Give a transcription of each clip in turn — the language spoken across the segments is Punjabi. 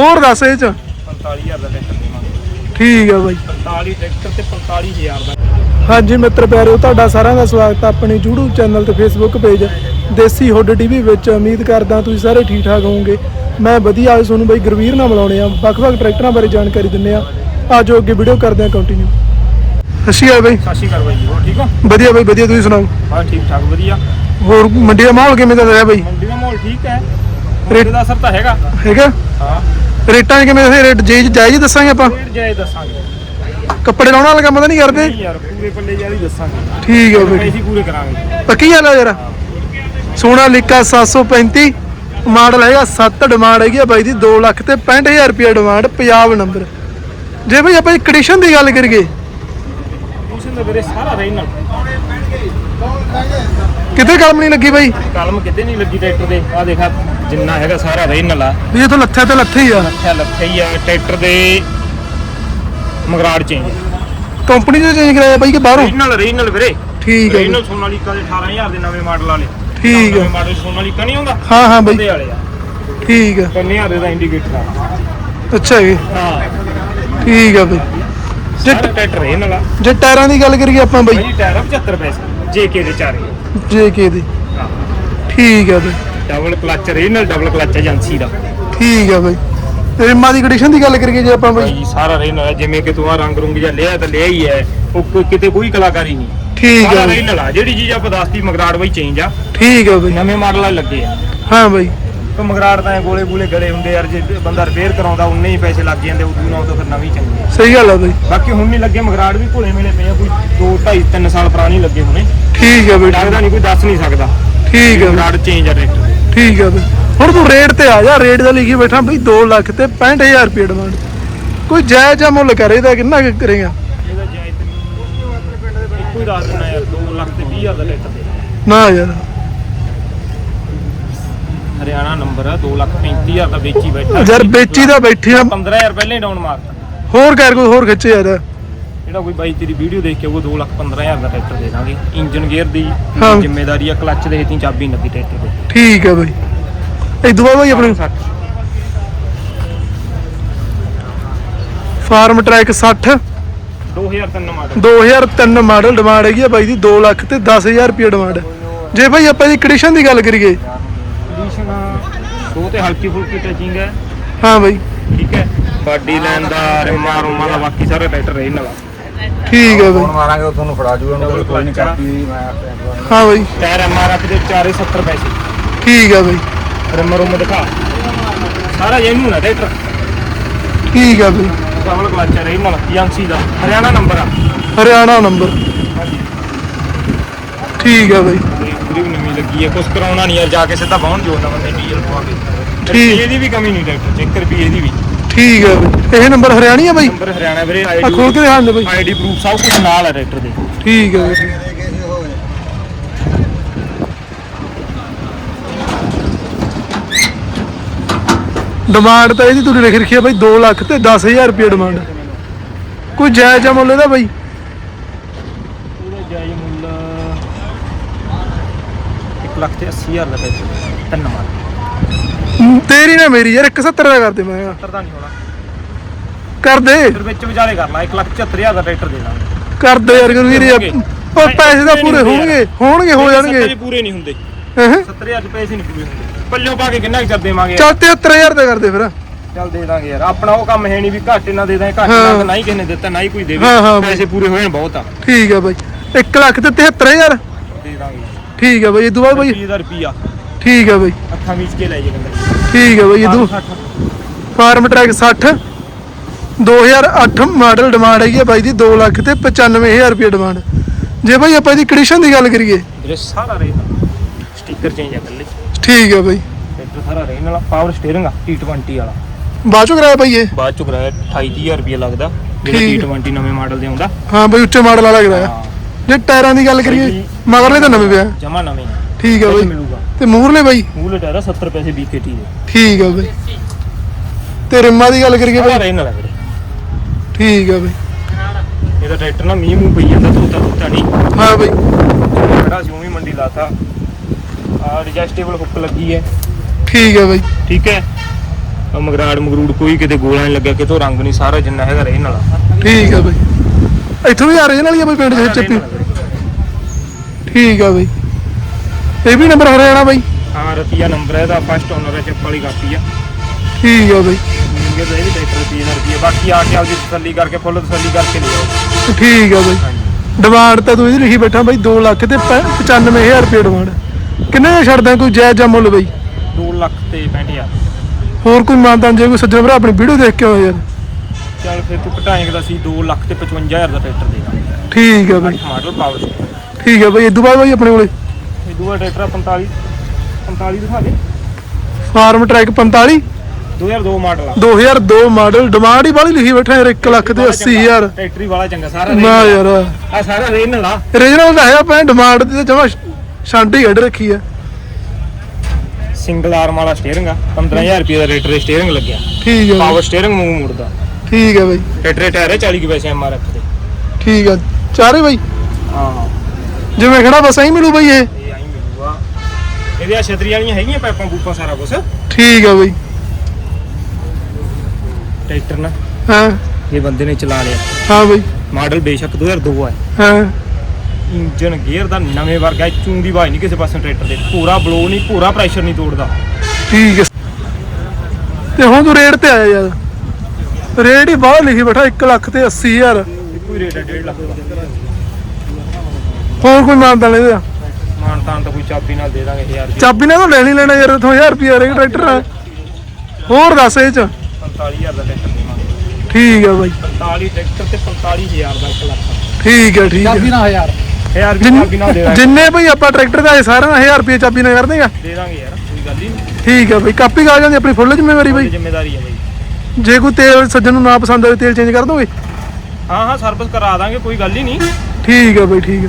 ਹੋਰ ਦੱਸ ਇਹ ਚ। 45000 ਦਾ ਟਰੈਕਟਰ ਦੇਵਾਂਗੇ। ਠੀਕ ਆ ਬਾਈ। 45 ਟਰੈਕਟਰ ਤੇ 45000 ਦਾ। ਹਾਂਜੀ ਮਿੱਤਰ ਪਿਆਰਿਓ ਤੁਹਾਡਾ ਸਾਰਿਆਂ ਦਾ ਸਵਾਗਤ ਹੈ ਆਪਣੇ YouTube ਚੈਨਲ ਤੇ Facebook page Desi Hood TV ਵਿੱਚ। ਉਮੀਦ ਕਰਦਾ ਤੁਸੀਂ ਸਾਰੇ ਠੀਕ ਠਾਕ ਹੋਵੋਗੇ। ਮੈਂ ਵਧੀਆ ਅੱਜ ਤੁਹਾਨੂੰ ਬਾਈ ਗੁਰਵੀਰ ਨਾਲ ਮਿਲਾਉਣੇ ਆ। ਵੱਖ-ਵੱਖ ਟਰੈਕਟਰਾਂ ਬਾਰੇ ਜਾਣਕਾਰੀ ਦਿੰਨੇ ਆ। ਆਜੋ ਅੱਗੇ ਵੀਡੀਓ ਕਰਦੇ ਆ ਕੰਟੀਨਿਊ ਸ਼੍ਰੀ ਅਕਾਲ ਬਾਈ। ਸ਼੍ਰੀ ਅਕਾਲ ਬਾਈ ਹੋਰ ਠੀਕ ਹੋ? ਵਧੀਆ ਬਾਈ ਵਧੀਆ ਤੁਸੀਂ ਸੁਣਾਓ? ਹਾਂ ਠੀਕ ਠਾਕ ਵਧੀਆ। ਹੋਰ ਮੰਡੀ ਦਾ ਮਾਹੌਲ ਕਿਵੇਂ ਦਾ ਰਿਹਾ ਬਾਈ? ਮੰਡੀ ਦਾ ਮਾਹੌਲ ਠੀਕ ਹੈ। ਰੇਟ ਦਾ ਅਸਰ ਤਾਂ ਹੈਗਾ। ਹੈਗਾ? ਹਾਂ। ਰੇਟਾਂ ਕਿਵੇਂ ਦੱਸੇ? ਰੇਟ ਜੇ ਜਾਇਜ਼ ਹੀ ਦੱਸਾਂਗੇ ਆਪਾਂ? ਰੇਟ ਜਾਏ ਦੱਸਾਂਗੇ। ਕੱਪੜੇ ਲਾਉਣ ਵਾਲਾ ਕੰਮ ਤਾਂ ਨਹੀਂ ਕਰਦੇ? ਨਹੀਂ ਯਾਰ ਪੂਰੇ ਪੱਲੇ ਯਾਰ ਹੀ ਦੱਸਾਂਗੇ। ਠੀਕ ਆ ਬਾਈ ਪੈਸੇ ਹੀ ਪੂਰੇ ਕਰਾਂਗੇ। ਪੱਕੀ ਗੱਲ ਆ ਯਾਰ? ਸੋਨਾ ਲਿਕਾ 735 ਮਾਡਲ ਹੈਗਾ 7 ਡਿਮਾਂਡ ਹੈਗੀ ਆ ਬਾਈ ਦੀ 2 ਲੱਖ ਤੇ 65000 ਰੁਪਏ ਡਿਮਾਂਡ ਪੰਜਾਬ ਨੰਬਰ ਜੇ ਬਈ ਆਪਾਂ ਕੰਡੀਸ਼ਨ ਦੀ ਗੱਲ ਕਰੀਏ। ਦਾ ਵੀਰੇ ਸਾਰਾ ਕਿਤੇ ਕਲਮ ਨਹੀਂ ਲੱਗੀ ਬਾਈ? ਕਲਮ ਕਿਤੇ ਨਹੀਂ ਲੱਗੀ ਟਰੈਕਟਰ ਦੇ ਆ ਦੇਖਾ ਜਿੰਨਾ ਹੈਗਾ ਸਾਰਾ ਰਹੀ ਨਾਲ ਆ। ਵੀ ਇਹ ਤੋਂ ਲੱਥਿਆ ਤੇ ਲੱਥੇ ਹੀ ਆ। ਲੱਖਿਆ ਲੱਖਿਆ ਹੀ ਆ ਟਰੈਕਟਰ ਦੇ ਮਗਰਾੜ ਚੇਂਜ ਕੰਪਨੀ ਤੋਂ ਚੇਂਜ ਕਰਾਇਆ ਬਾਈ ਕਿ ਬਾਹਰੋਂ? ਰੀਜਨਲ ਰੀਜਨਲ ਵੀਰੇ। ਠੀਕ ਹੈ ਜੀ। ਰੀਜਨਲ ਸੋਨਾਲੀਕਾ ਦੇ 18000 ਦੇ ਨਵੇਂ ਮਾਡਲ ਵਾਲੇ। ਠੀਕ ਹੈ। ਮਾਡਲ ਸੋਨਾਲੀਕਾ ਨਹੀਂ ਹੁੰਦਾ ਹਾਂ ਹਾਂ ਬਾਈ। ਉਹਦੇ ਵਾਲੇ ਆ। ਠੀਕ ਆ। 3000 ਦਾ ਇੰਡੀਕੇਟਰ ਆ। ਅੱਛਾ ਜੀ। ਹਾਂ। ਠੀਕ ਆ ਬਾਈ। ਜੇ ਸਾਰਾ ਟਰੈਕਟਰ ਇਹ ਨਾਲ ਆ। ਜੇ ਟਾਇਰਾਂ ਦੀ ਗੱਲ ਕਰੀਏ ਆਪਾਂ ਬਾਈ। ਭਾਈ ਟਾਇਰ ਆ 75 ਪੈਸੇ। ਜੇਕੇ ਦੇ ਚਾਰੇ ਜੇ ਕੇ ਦੀ। ਹਾਂ। ਠੀਕ ਆ ਬਾਈ। Double clutch regional double clutch agency ਦਾ। ਠੀਕ ਆ ਬਾਈ। ਤੇ ਰਿਮਾਂ ਦੀ ਕੰਡੀਸ਼ਨ ਦੀ ਗੱਲ ਕਰੀਏ ਜੇ ਆਪਾਂ ਬਾਈ। ਭਾਈ ਸਾਰਾ ਰੀਜਨਲ ਹੈ ਜਿਵੇਂ ਕਿ ਤੂੰ ਆ ਰੰਗ ਰੁੰਗ ਜਾਂ ਲਿਆ ਤਾਂ ਲਿਆ ਹੀ ਹੈ। ਉਹ ਕੋਈ- ਕਿਤੇ ਕੋਈ ਕਲਾਕਾਰੀ ਨਹੀਂ। ਠੀਕ ਸਾਰਾ ਆ ਬਾਈ। ਰੀਜਨਲ ਆ ਜਿਹੜੀ ਚੀਜ਼ ਆਪਾਂ ਦੱਸਤੀ ਮਗਰਾੜ ਬਈ ਚੇਂਜ ਆ। ਠੀਕ ਆ ਬਾਈ। ਨਵੇਂ ਮਾਡਲ ਵਾਲੇ ਲੱਗੇ ਆ। ਹਾਂ ਬਾਈ। ਤਾਂ ਮਗਰਾੜ ਤਾਂ ਗੋਲੇ ਗੋਲੇ ਗਲੇ ਹੁੰਦੇ ਯਾਰ ਜੇ ਬੰਦਾ ਰਿਪੇਅਰ ਕਰਾਉਂਦਾ ਉਨੇ ਹੀ ਪੈਸੇ ਲੱਗ ਜਾਂਦੇ ਉਦੋਂ ਨਾਲ ਤਾਂ ਫਿਰ ਨਵੀਂ ਚੰਗੀ। ਆ ਸਹੀ ਗੱਲ ਆ ਬਾਈ। ਬਾਕੀ ਹੁਣ ਨਹੀਂ ਲੱਗੇ ਮਗਰਾੜ ਵੀ ਭੋਲੇ ਮਿਲੇ ਪਏ ਆ ਕੋਈ 2 2.5 3 ਸਾਲ ਪੁਰਾਣੀ ਲੱਗੇ ਹੋਣੇ। ਠੀਕ ਆ ਬਾਈ। ਲੱਗਦਾ ਨਹੀਂ ਕੋਈ ਦੱਸ ਨਹੀਂ ਸਕਦਾ। ਠੀਕ ਆ ਬਾਈ, ਮਗਰਾੜ ਚੇਂਜ ਆ ਟਰੈਕਟਰ। ਠੀਕ ਆ ਬਾਈ ਹੁਣ ਤੂੰ ਰੇਟ ਤੇ ਆ ਜਾ ਰੇਟ ਦਾ ਲਿਖੀ ਬੈਠਾ ਬਈ 2 ਲੱਖ ਤੇ 65000 ਰੁਪਏ ਡਿਮਾਂਡ ਕੋਈ ਜਾਇਜ਼ ਜਾਂ ਮੁੱਲ ਕਰੇ ਇਹਦਾ ਕਿੰਨਾ ਕਰੇਗਾ? ਇਹਦਾ ਜਾਇਜ਼ ਤੇ ਹੀ ਦੱਸ ਦੇਣਾ ਯਾਰ 2 ਲੱਖ ਤੇ 20000 ਦਾ ਟਰੈਕਟਰ ਦੇ ਨਾ ਯਾਰ। ਹਰਿਆਣਾ ਨੰਬਰ ਆ 2 ਲੱਖ 35000 ਦਾ ਵੇਚੀ ਬੈਠਾ। ਯਾਰ ਵੇਚੀ ਦਾ ਬੈਠੇ ਆ। 15000 ਪਹਿਲੇ ਹੀ ਡਾਊਨ ਮਾਰਤਾ। ਹੋਰ ਕਰ ਕੋਈ ਹੋਰ ਖਿੱਚੇ ਯਾਰ। ਜਿਹੜਾ ਕੋਈ ਬਾਈ ਤੇਰੀ ਵੀਡੀਓ ਦੇਖ ਕੇ ਉਹ 2 ਲੱਖ 15000 ਦਾ ਟਰੈਕਟਰ ਦੇ ਦਾਂਗੇ। ਇੰਜਨ ਗੇਅਰ ਦੀ ਹਾਂ। ਜ਼ਿੰਮੇਵਾਰੀ ਆ ਕਲੱਚ ਦੇ ਹੇਠੀਂ ਚਾਬੀ ਨੀ ਲੱਗੀ ਟਰੈਕਟਰ ਦੇ। ਠੀਕ ਆ ਬਾਈ। ਇਹ ਦੁਆ ਬਾਈ ਆਪਣੇ 60 farm track 60 2003 model 2003 model demand ਹੈਗੀ ਆ ਬਾਈ ਦੀ 2 ਲੱਖ ਤੇ 10000 ਰੁਪਏ ਡਿਮਾਂਡ ਜੇ ਬਾਈ ਆਪਾਂ ਇਹਦੀ ਕੰਡੀਸ਼ਨ ਦੀ ਗੱਲ ਕਰੀਏ। ਕੰਡੀਸ਼ਨ ਦੋ ਤੇ ਹਲਕੀ ਫੁਲਕੀ ਟਚਿੰਗ ਹੈ ਹਾਂ ਬਾਈ। ਠੀਕ ਹੈ। ਬਾਡੀ ਲਾਈਨ ਦਾ ਰਿਮਾ ਰੁਮਾ ਦਾ ਬਾਕੀ ਸਾਰਾ ਟਰੈਕਟਰ ਰਹੇ ਨਾਲ ਠੀਕ ਆ ਬਾਈ। ਫੋਨ ਮਾਰਾਂਗੇ ਉਹ ਤੁਹਾਨੂੰ ਫੜਾ ਜੂਗਾ ਉਹਨੂੰ ਕੋਈ ਨਹੀਂ। ਕਾਪੀ ਮੈਂ ਹਾਂ ਬਾਈ। ਟਾਇਰ ਐਮਆਰਐਫ ਦੇ ਚਾਰੇ 70 ਪੈਸੇ। ਠੀਕ ਆ ਬਾਈ। ਰਿਮ ਰੁਮ ਦਿਖਾ। ਸਾਰਾ ਇਹਨੂੰ ਨਾ ਟਰੈਕਟਰ ਠੀਕ ਆ ਬਾਈ। ਡਬਲ ਕਲਚ ਹੈ ਨਾਲ ਏਜੰਸੀ ਦਾ। ਹਰਿਆਣਾ ਨੰਬਰ ਆ। ਹਰਿਆਣਾ ਨੰਬਰ ਠੀਕ ਆ ਬਾਈ। ਤੇ ਪੂਰੀ ਨਵੀਂ ਲੱਗੀ ਹੈ ਕੁਛ ਕਰਾਉਣਾ ਨਹੀਂ ਯਾਰ ਜਾ ਕੇ ਸਿੱਧਾ ਬਾਹਣ ਜੋੜਨਾ ਬੰਦੇ ਡੀਜ਼ਲ ਪਵਾ ਕੇ। ਠੀਕ। ਰੁਪਈਏ ਦੀ ਵੀ ਕਮੀ ਨਹੀਂ ਟਰੈਕਟਰ ਚ 1 ਰੁਪਈਏ ਦੀ ਵੀ। ਠੀਕ ਬਾਈ। ਇਹ ਨੰਬਰ ਹਰਿਆਣੀ ਆ ਬਾਈ? ਨੰਬਰ ਹਰਿਆਣਾ ਵੀਰੇ ਆ ਖੋਲ ਕੇ ਦਿਖਾਣ ਦੇ ਬਾਈ। ਆਈਡੀ ਪ੍ਰੂਫ ਸਭ ਕੁਝ ਨਾਲ ਹੈ ਟਰੈਕਟਰ ਦੇ। ਠੀਕ ਬਾਈ। ਡਿਮਾਂਡ ਤਾਂ ਇਹਦੀ ਤੁਸੀਂ ਲਿਖ ਰੱਖੀ ਆ ਬਾਈ 2 ਲੱਖ ਤੇ 10000 ਰੁਪਏ ਡਿਮਾਂਡ ਕੋਈ ਜਾਇਜ਼ ਆ ਮੁੱਲ ਇਹਦਾ ਬਾਈ? ਉਹਦਾ ਜਾਇਜ਼ ਮੁੱਲ 1 ਲੱਖ ਤੇ 80000 ਦਾ ਮਾਰ ਹਮ, ਤੇਰੀ ਨਾ ਮੇਰੀ ਯਾਰ 170 ਦਾ ਕਰਦੇ ਮੈਂ। ਕਿਹਾ। 70 ਦਾ ਨਹੀਂ ਹੋਣਾ। ਕਰ ਦੇ। ਫਿਰ ਵਿੱਚ ਵਿਚਾਲੇ ਕਰ ਲਾ 1 ਲੱਖ 74000 ਦਾ ਟਰੈਕਟਰ ਦੇ ਦਾਂਗੇ। ਕਰ ਦੇ ਯਾਰ ਗੁਰਵੀਰ ਯਾਰ ਉਹ ਪੈਸੇ ਤਾਂ ਪੂਰੇ ਹੋਣਗੇ ਹੋਣਗੇ ਹੋ ਜਾਣਗੇ। ਸੱਤਰ ਪੂਰੇ ਨਹੀਂ ਹੁੰਦੇ। ਹੈਂ? 70000 ਪੈਸੇ ਨਹੀਂ ਪੂਰੇ ਹੁੰਦੇ। ਪੱਲਿਓ ਪਾ ਕੇ ਕਿੰਨਾ ਕੁ ਚਿਰ ਦੇਵਾਂਗੇ ਚੱਲ 73000 ਦਾ ਕਰਦੇ ਫਿਰ। ਚੱਲ ਦੇ ਦਾਂਗੇ ਯਾਰ। ਆਪਣਾ ਉਹ ਕੰਮ ਹੈ ਨਹੀਂ ਵੀ ਘੱਟ ਨਾ ਦੇ ਦਾਂ ਘੱਟ ਹਾਂ। ਨਾ ਨਹੀਂ ਕਿਸੇ ਨੇ ਦਿੱਤਾ ਨਾ ਹੀ ਕੋਈ ਦੇਵੇ। ਹਾਂ, ਹਾਂ ਬਾਈ। ਪੈਸੇ ਪੂਰੇ ਹੋਏ ਨੇ ਬਹੁਤ ਆ। ਠੀਕ ਆ ਬਾਈ। 1 ਲੱਖ ਤੇ 73000 ਦੇ ਦਾਂਗੇ। ਠੀਕ ਆ ਬਾਈ ਇਹ ਬਾਈ। 20000 ਰੁਪਿਆ ਠੀਕ ਆ ਬਾਈ। ਅੱਖਾਂ ਵਿੱਚ ਕੇ ਲੈ ਜੇ ਬੰਦਾ ਠੀਕ ਆ ਬਾਈ ਇਹ ਦੂ ਫਾਰਮ ਟਰੈਕ 60 2008 ਮਾਡਲ ਡਿਮਾਂਡ ਹੈਗੀ ਆ ਬਾਈ ਦੀ 2 ਲੱਖ ਤੇ 95000 ਰੁਪਏ ਡਿਮਾਂਡ। ਜੇ ਬਾਈ ਆਪਾਂ ਇਹਦੀ ਕੰਡੀਸ਼ਨ ਦੀ ਗੱਲ ਕਰੀਏ। ਵੀਰੇ ਸਾਰਾ ਰੇਨ ਸਟicker ਚੇਂਜ ਆ ਕੱਲੇ ਠੀਕ ਆ ਬਾਈ। ਟਰੈਕਟਰ ਸਾਰਾ ਰੇਨ ਵਾਲਾ ਪਾਵਰ ਸਟੀਅਰਿੰਗ ਆ T20 ਵਾਲਾ। ਬਾਅਦ ਚੋਂ ਕਰਾਇਆ ਬਾਈ ਇਹ? ਬਾਅਦ ਚ ਕਰਾਇਆ 28000 ਰੁਪਏ ਲੱਗਦਾ। ਜਿਹੜਾ ਠੀਕ। T20 ਨਵੇਂ ਮਾਡਲ ਦੇ ਆਉਂਦਾ। ਹਾਂ ਬਾਈ ਉੱਚੇ ਮਾਡਲ ਵਾਲਾ ਕਰਾਇਆ। ਹਾਂ। ਜੇ ਟਾਇਰਾਂ ਦੀ ਗੱਲ ਕਰੀਏ ਮਗਰਲੇ ਤਾਂ ਨਵੇਂ ਪਿਆ। ਜਮਾ ਨਵੇਂ ਆ। ਠੀਕ ਆ ਇਹ ਬਾਈ। ਮਿਲੂਗਾ ਤੇ ਮੂਹਰਲੇ ਬਾਈ? ਮੂਲ ਟਾਇਰ ਆ 70 ਪੈਸੇ BKT ਦੇ। ਠੀਕ ਆ ਬਾਈ। ਤੇ ਰਿਮਾਂ ਦੀ ਗੱਲ ਕਰੀਏ ਬਾਈ? ਰੇਨ ਵਾਲਾ ਵੀਰੇ। ਠੀਕ ਆ ਬਾਈ। ਇਹਦਾ ਟਰੈਕਟਰ ਨਾ ਮੀਂਹ ਮੂੰਹ ਪਈ ਜਾਂਦਾ ਧੋਤਾ ਧੋਤਾ ਨਹੀਂ। ਹਾਂ ਬਾਈ। ਖੜਾ ਸੀ ਉਵੇਂ ਹੀ ਮੰਡੀ ਲਾਤਾ। ਆ ਐਡਜਸਟੇਬਲ ਹੁੱਕ ਲੱਗੀ ਹੈ। ਠੀਕ ਆ ਬਾਈ। ਠੀਕ ਹੈ? ਮਗਰਾੜ ਮਗਰੂੜ ਕੋਈ ਕਿਤੇ ਗੋਲਾ ਨਹੀਂ ਲੱਗਿਆ ਕਿਤੋਂ ਰੰਗ ਨਹੀਂ ਸਾਰਾ ਜਿੰਨਾ ਹੈਗਾ ਰੇ ਨਾਲ ਠੀਕ ਆ ਬਈ। ਇੱਥੋਂ ਵੀ ਆ ਰਹੇ ਨਾਲ ਹੀ ਆ ਬਈ ਪਿੰਡ ਦੇ ਚੱਪੀ? ਠੀਕ ਆ ਬਈ। ਇਹ ਵੀ ਨੰਬਰ ਹਰਿਆਣਾ ਬਈ? ਹਾਂ ਰਤੀਆ ਨੰਬਰ ਹੈ ਇਹਦਾ ਫਸਟ ਓਨਰ ਹੈ ਚੱਪਲ ਵਾਲੀ ਕਾਪੀ ਆ। ਠੀਕ ਆ ਬਈ। ਇਹ ਤਾਂ ਵੀ ਟਰੈਕਟਰ 30000 ਰੁਪਏ ਬਾਕੀ ਆ ਕੇ ਆਪਦੀ ਤਸੱਲੀ ਕਰਕੇ ਫੁੱਲ ਤਸੱਲੀ ਕਰਕੇ ਲਿਓ ਠੀਕ ਆ ਬਈ। ਡਿਮਾਂਡ ਤਾਂ ਤੂੰ ਇਹਦੀ ਲਿਖੀ ਬੈਠਾ ਬਈ 2 ਲੱਖ ਤੇ 95000 ਰੁਪਏ ਡਿਮਾਂਡ ਕਿੰਨੇ ਦਾ ਛੱਡਦਾ ਕੋਈ ਜਾਇਜ਼ ਜਾਂ ਮੁੱਲ ਬਈ? 2 ਲੱਖ ਤੇ 65000 ਹੋਰ ਕੋਈ ਮਾਨਤਾਂ ਜੇ ਕੋਈ ਸੱਜਣ ਭਰਾ ਆਪਣੀ ਵੀਡੀਓ ਦੇਖ ਕੇ ਆਇਆ ਯਾਰ। ਚੱਲ ਫਿਰ ਤੂੰ ਘਟਾਏਂਗਾ ਸੀ 2 ਲੱਖ ਤੇ 55000 ਦਾ ਟਰੈਕਟਰ ਦੇਗਾ। ਠੀਕ ਆ ਬਈ। ਮਾਡਲ ਪਾਵਰ ਠੀਕ ਆ ਬਈ ਇਦੋਂ ਬਾਅਦ ਬਈ ਆਪਣੇ ਕੋਲੇ। ਦੂਆ ਟਰੈਕਟਰ ਆ 45 45 ਦਿਖਾ ਦੇ। ਫਾਰਮ ਟਰੈਕ 45 2002 ਮਾਡਲ ਆ। 2002 ਮਾਡਲ। ਡਿਮਾਂਡ ਹੀ ਬਾਹਲੀ ਲਿਖੀ ਬੈਠਾ ਯਾਰ 1 ਲੱਖ ਤੇ 80000 ਟਰੈਕਟਰ ਹੀ ਵਾਲਾ ਚੰਗਾ ਸਾਰਾ ਨਾ ਯਾਰ। ਆ ਸਾਰਾ ਰੇਨ ਲਾ ਰੀਜਨਲ ਤਾਂ ਹੈ ਆਪਾਂ ਡਿਮਾਂਡ ਦੀ ਤਾਂ ਜਮਾ ਸ਼ਾਂਟੀ ਕੱਢ ਰੱਖੀ ਆ। ਸਿੰਗਲ ਆਰਮ ਵਾਲਾ ਸਟੀਅਰਿੰਗ ਆ। 15000 ਰੁਪਏ ਦਾ ਰੇਟਰ ਸਟੀਅਰਿੰਗ ਲੱਗਿਆ। ਠੀਕ ਆ ਪਾਵਰ ਬਈ, ਸਟੀਅਰਿੰਗ ਮੂੰਹ ਮੁੜਦਾ। ਠੀਕ ਆ ਬਈ। ਟਰੈਕਟਰ ਦੇ ਟਾਇਰ ਹੈ 40 ਕੇ ਪੈਸੇ ਐਮਆਰਐਫ ਦੇ। ਠੀਕ ਆ। ਚਾਰੇ ਬਈ। ਹਾਂ। ਜਿਵੇਂ ਖੜਾ ਬਸ ਐਂ ਮਿਲੂ ਬਈ ਇਹ। ਇਹ ਆਈ ਮਿਲੂਗਾ ਇਹਦੇ ਆ ਛਤਰੀ ਵਾਲੀਆਂ ਹੈਗੀਆਂ ਪਾਈਪਾਂ ਪੂਪਾਂ ਸਾਰਾ ਕੁਝ ਠੀਕ ਆ ਬਈ। ਟਰੈਕਟਰ ਨਾ। ਹਾਂ। ਇਹ ਬੰਦੇ ਨੇ ਚਲਾ ਲਿਆ। ਹਾਂ ਬਈ। ਮਾਡਲ ਬੇਸ਼ੱਕ 2002 ਹੈ ਹਾਂ। ਇੰਜਨ ਗੇਅਰ ਦਾ ਨਵੇਂ ਵਰਗਾ ਹੈ, ਚੂੰ ਦੀ ਆਵਾਜ਼ ਨਹੀਂ ਕਿਸੇ ਪਾਸੇ ਟਰੈਕਟਰ ਦੇ। ਪੂਰਾ ਬਲੋ ਨਹੀਂ ਪੂਰਾ ਪ੍ਰੈਸ਼ਰ ਨਹੀਂ ਤੋੜਦਾ। ਠੀਕ ਹੈ ਤੇ ਹੁਣ ਤੂੰ ਰੇਟ ਤੇ ਆਇਆ ਯਾਰ। ਰੇਟ ਹੀ ਬਾਹਰ ਲਿਖੀ ਬੈਠਾ 1 ਲੱਖ ਤੇ 80000 ਕੋਈ ਰੇਟ ਹੈ 1.5 ਲੱਖ ਦਾ। ਹੋਰ ਕੋਈ ਮਾਨਤਾ ਨਹੀਂ ਇਹਦਾ ਤੁਹਾਨੂੰ ਤਾਂ ਕੋਈ ਚਾਬੀ ਨਾਲ ਦੇ ਦਾਂਗੇ 1000 ਚਾਬੀ ਨੇ ਤਾਂ ਲੈਣੀ ਲੈਣਾ ਯਾਰ ਇਥੋਂ 1000 ਰੁਪਏ ਰੇ ਟਰੈਕਟਰ ਆ। ਹੋਰ ਦੱਸ ਇਹ ਚ। 45000 ਦਾ ਟਰੈਕਟਰ ਦੇਵਾਂਗੇ। ਠੀਕ ਆ ਬਾਈ। 45 ਟਰੈਕਟਰ ਤੇ 45000 ਦਾ 1 ਠੀਕ ਆ ਠੀਕ ਚਾਬੀ ਨਾਲ 1000 1000 ਰੁਪਏ ਜਿੰਨ- ਦੇ ਜਿੰਨੇ ਬਈ ਆਪਾਂ ਟਰੈਕਟਰ ਦਾ ਇਹ ਸਾਰਾ 1000 ਰੁਪਏ ਚਾਬੀ ਨਾਲ ਕਰ ਦੇਗਾ ਦੇ ਦਾਂਗੇ ਯਾਰ ਕੋਈ ਗੱਲ ਨਹੀਂ। ਠੀਕ ਆ ਬਈ। ਕਾਪੀ ਕਾਗਜ਼ਾਂ ਦੀ ਆਪਣੀ ਫੁੱਲ ਜ਼ਿੰਮੇਵਾਰੀ ਬਈ। ਜ਼ਿੰਮੇਵਾਰੀ ਹੈ ਬਾਈ। ਜੇ ਕੋਈ ਤੇਲ ਸੱਜਣ ਨੂੰ ਨਾ ਪਸੰਦ ਹੋਵੇ ਤੇਲ ਚੇਂਜ ਕਰ ਦੋਗੇ? ਹਾਂ ਹਾਂ ਸਰਵਿਸ ਕਰਾ ਦਾਂਗੇ ਕੋਈ ਗੱਲ ਹੀ ਨਹੀਂ। ਠੀਕ ਆ ਬਈ ਠੀਕ ਆ।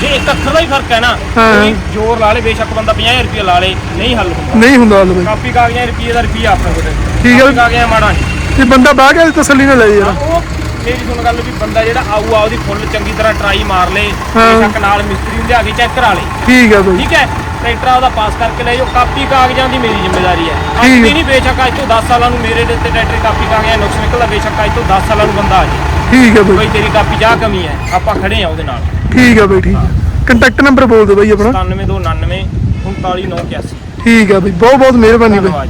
ਜੇ ਇੱਕ ਅੱਖਰ ਦਾ ਹੀ ਫ਼ਰਕ ਹੈ ਨਾ ਹਾਂ। ਕੋਈ ਜ਼ੋਰ ਲਾ ਲੇ ਬੇਸ਼ੱਕ ਬੰਦਾ 50000 ਰੁਪਏ ਲਾ ਲੇ ਨਹੀਂ ਹੱਲ ਹੁੰਦਾ। ਨਹੀਂ ਹੁੰਦਾ ਹੱਲ ਬਈ ਕਾਪੀ ਕਾਗਜ਼ਾਂ ਰੁਪਏ ਦਾ ਰੁਪਿਆ ਆਪਣੇ ਕੋਲ ਠੀਕ ਹੈ। ਕਾਪੀ ਕਾਗਜ਼ਾਂ ਮਾੜਾ ਨਹੀਂ। ਤੇ ਬੰਦਾ ਬਾਹ ਕੇ ਤਸੱਲੀ ਨਾਲ ਲੈ ਯਾਰ ਉਹ ਮੇਰੀ ਸੁਣ ਗੱਲ ਵੀ ਬੰਦਾ ਜਿਹੜਾ ਆਊ ਆ ਉਹਦੀ ਫੁੱਲ ਚੰਗੀ ਤਰ੍ਹਾਂ ਟਰਾਈ ਮਾਰ ਲੇ ਹਾਂ। ਬੇਸ਼ੱਕ ਨਾਲ ਮਿਸਤਰੀ ਨੂੰ ਲਿਆ ਕੇ ਚੈੱਕ ਕਰਾ ਲੇ। ਠੀਕ ਹੈ ਬਈ ਠੀਕ ਹੈ? ਟਰੈਕਟਰ ਉਹਦਾ ਪਾਸ ਕਰਕੇ ਲੈ ਜਾਓ ਕਾਪੀ ਕਾਗਜ਼ਾਂ ਦੀ ਮੇਰੀ ਜ਼ਿੰਮੇਵਾਰੀ ਹੈ। ਅੱਜ ਠੀਕ ਨਹੀਂ ਬੇਸ਼ੱਕ ਅੱਜ ਤੋਂ 10 ਸਾਲਾਂ ਨੂੰ ਮੇਰੇ ਦੇ ਉੱਤੇ ਟਰੈਕਟਰ ਦੀ ਕਾਪੀ ਕਾਗਜ਼ਾਂ ਨੁਕਸ ਨਿਕਲਦਾ ਬੇਸ਼ੱਕ ਅੱਜ ਤੋਂ 10 ਸਾਲਾਂ ਨੂੰ ਬੰਦਾ ਆ ਜੇ ਠੀਕ ਹੈ ਬਈ ਬਈ ਤੇਰੀ ਕਾਪੀ ਜਾ ਕਮੀ ਹੈ ਆਪਾਂ ਖੜੇ ਆ ਉਹਦੇ ਨਾਲ। ਠੀਕ ਹੈ ਬਈ ਠੀਕ ਹੈ। ਕੰਟੈਕਟ ਨੰਬਰ ਬੋਲ ਦਿਓ ਬਈ ਆਪਣਾ। 97299 39981 ਠੀਕ ਹੈ ਬਈ ਬਹੁਤ ਬਹੁਤ ਮਿਹਰਬਾਨੀ ਬਈ। ਧੰਨਵਾਦ।